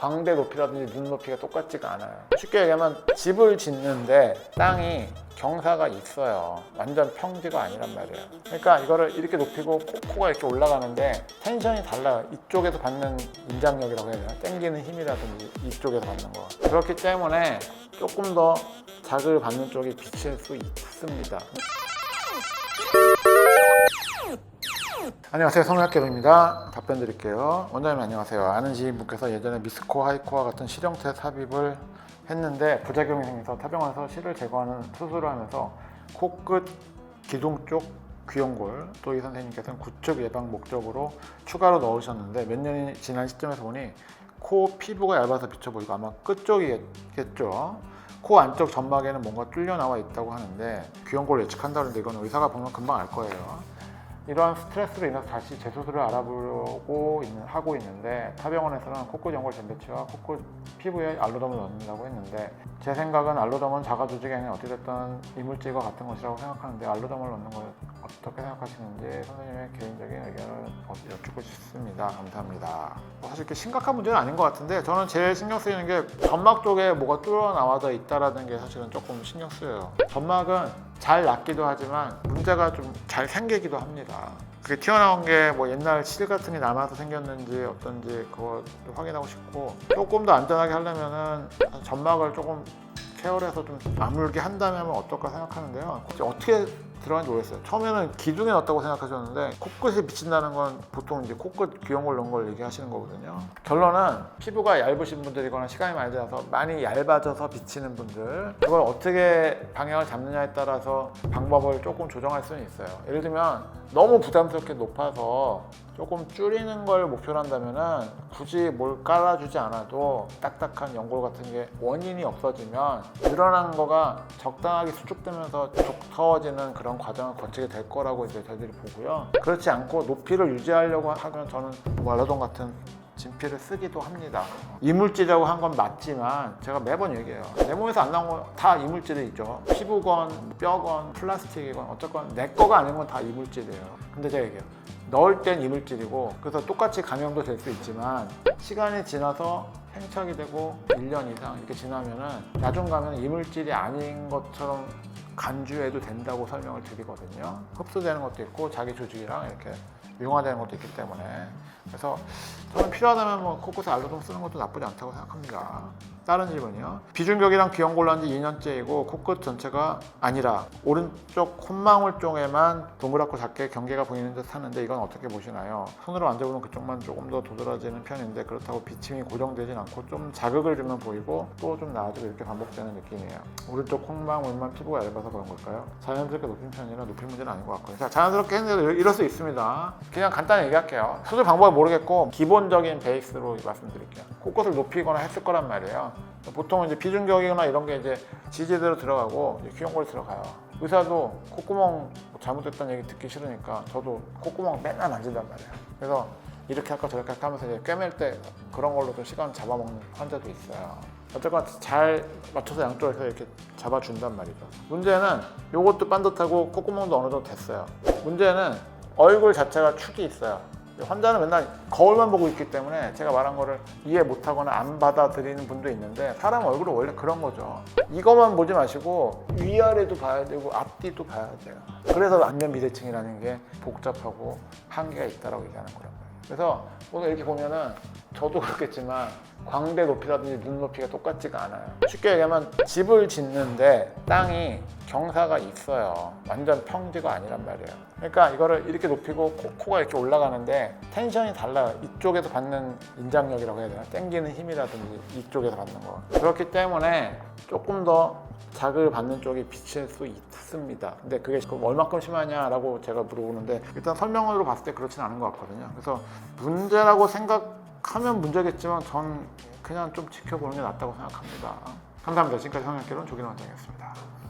광대 높이라든지 눈 높이가 똑같지가 않아요. 쉽게 얘기하면 집을 짓는데 땅이 경사가 있어요. 완전 평지가 아니란 말이에요. 그러니까 이거를 이렇게 높이고 코, 코가 이렇게 올라가는데 텐션이 달라요. 이쪽에서 받는 인장력이라고 해야 되나? 당기는 힘이라든지 이쪽에서 받는 거. 그렇기 때문에 조금 더 자극을 받는 쪽이 비칠 수 있습니다. 안녕하세요. 성형학개론입니다. 답변 드릴게요. 원장님 안녕하세요. 아는 지인분께서 예전에 미스코 하이코와 같은 실형태 삽입을 했는데 부작용이 생겨서 타병원에서 실을 제거하는 수술을 하면서 코끝 기둥 쪽 귀연골 또 이 선생님께서는 구축 예방 목적으로 추가로 넣으셨는데 몇 년이 지난 시점에서 보니 코 피부가 얇아서 비쳐 보이고 아마 끝 쪽이겠죠? 코 안쪽 점막에는 뭔가 뚫려 나와 있다고 하는데 귀연골을 예측한다는데 이건 의사가 보면 금방 알 거예요 이러한 스트레스로 인해서 다시 재수술을 알아보려고 있는, 하고 있는데 타병원에서는 코끝 연골 젠베치와 코끝 피부에 알로덤을 넣는다고 했는데 제 생각은 알로덤은 자가 조직이 아닌 어찌됐든 이물질과 같은 것이라고 생각하는데 알로덤을 넣는 걸 어떻게 생각하시는지 선생님의 개인적인 의견을 여쭙고 싶습니다. 감사합니다. 뭐 사실 이렇게 심각한 문제는 아닌 것 같은데 저는 제일 신경 쓰이는 게 점막 쪽에 뭐가 뚫어 나와져 있다라는 게 사실은 조금 신경 쓰여요. 점막은 잘 낫기도 하지만 문제가 좀 잘 생기기도 합니다. 그게 튀어나온 게 뭐 옛날 실 같은 게 남아서 생겼는지 어떤지 그거 확인하고 싶고 조금 더 안전하게 하려면은 점막을 조금 케어를 해서 좀 아물게 한다면 어떨까 생각하는데요. 어떻게 들어간지 모르겠어요. 처음에는 기둥에 넣었다고 생각하셨는데 코끝에 비친다는 건 보통 이제 코끝 귀여운 넣은 걸 얘기하시는 거거든요. 결론은 피부가 얇으신 분들이거나 시간이 많이 지나서 많이 얇아져서 비치는 분들 그걸 어떻게 방향을 잡느냐에 따라서 방법을 조금 조정할 수는 있어요. 예를 들면 너무 부담스럽게 높아서 조금 줄이는 걸 목표로 한다면은 굳이 뭘 깔아주지 않아도 딱딱한 연골 같은 게 원인이 없어지면 늘어난 거가 적당하게 수축되면서 두터워지는 그런 과정을 거치게 될 거라고 이제 저희들이 보고요. 그렇지 않고 높이를 유지하려고 하면 저는 말라돈 같은 진피를 쓰기도 합니다. 이물질이라고 한 건 맞지만 제가 매번 얘기해요. 내 몸에서 안 나온 건 다 이물질이 있죠. 피부건, 뼈건, 플라스틱이건 어쨌건 내 거가 아닌 건 다 이물질이에요. 근데 제가 얘기해요. 넣을 땐 이물질이고 그래서 똑같이 감염도 될 수 있지만 시간이 지나서 행착이 되고 1년 이상 이렇게 지나면은 나중 가면 이물질이 아닌 것처럼 간주해도 된다고 설명을 드리거든요. 흡수되는 것도 있고 자기 조직이랑 이렇게 융화되는 것도 있기 때문에 그래서 저는 필요하다면 뭐 코코스 알로돈 쓰는 것도 나쁘지 않다고 생각합니다. 다른 질문이요. 비중격이랑 귀염골로 지 2년째이고 코끝 전체가 아니라 오른쪽 콧망울 쪽에만 동그랗고 작게 경계가 보이는 듯 하는데 이건 어떻게 보시나요? 손으로 만져보면 그쪽만 조금 더 도드라지는 편인데 그렇다고 비침이 고정되진 않고 좀 자극을 주면 보이고 또 좀 나아지고 이렇게 반복되는 느낌이에요. 오른쪽 콧망울만 피부가 얇아서 그런 걸까요? 자연스럽게 높인 편이라 높인 문제는 아닌 것 같고요. 자, 자연스럽게 했는데도 이럴 수 있습니다. 그냥 간단히 얘기할게요. 수술 방법을 모르겠고 기본적인 베이스로 말씀드릴게요. 코끝을 높이거나 했을 거란 말이에요. 보통 이제 비중격이거나 이런 게 이제 지지대로 들어가고 귀용골 들어가요. 의사도 콧구멍 잘못됐다는 얘기 듣기 싫으니까 저도 콧구멍 맨날 만진단 말이에요. 그래서 이렇게 할까 저렇게 할까 하면서 이제 꿰맬 때 그런 걸로 좀 시간 잡아먹는 환자도 있어요. 어쨌건 잘 맞춰서 양쪽에서 이렇게 잡아준단 말이죠. 문제는 이것도 반듯하고 콧구멍도 어느 정도 됐어요. 문제는 얼굴 자체가 축이 있어요. 환자는 맨날 거울만 보고 있기 때문에 제가 말한 거를 이해 못하거나 안 받아들이는 분도 있는데 사람 얼굴은 원래 그런 거죠. 이것만 보지 마시고 위아래도 봐야 되고 앞뒤도 봐야 돼요. 그래서 안면 비대칭이라는 게 복잡하고 한계가 있다라고 얘기하는 거란 말이에요. 그래서 오늘 이렇게 보면은 저도 그렇겠지만 광대 높이라든지 눈 높이가 똑같지가 않아요. 쉽게 얘기하면 집을 짓는데 땅이 경사가 있어요. 완전 평지가 아니란 말이에요. 그러니까 이거를 이렇게 높이고 코, 가 이렇게 올라가는데 텐션이 달라요. 이쪽에서 받는 인장력이라고 해야 되나? 당기는 힘이라든지 이쪽에서 받는 거. 그렇기 때문에 조금 더 자극을 받는 쪽이 비칠 수 있습니다. 근데 그게 그럼 얼마큼 심하냐라고 제가 물어보는데 일단 설명으로 봤을 때 그렇진 않은 것 같거든요. 그래서 문제라고 생각하면 문제겠지만 전 그냥 좀 지켜보는 게 낫다고 생각합니다. 감사합니다. 지금까지 성형개론 조기원 원장이었습니다.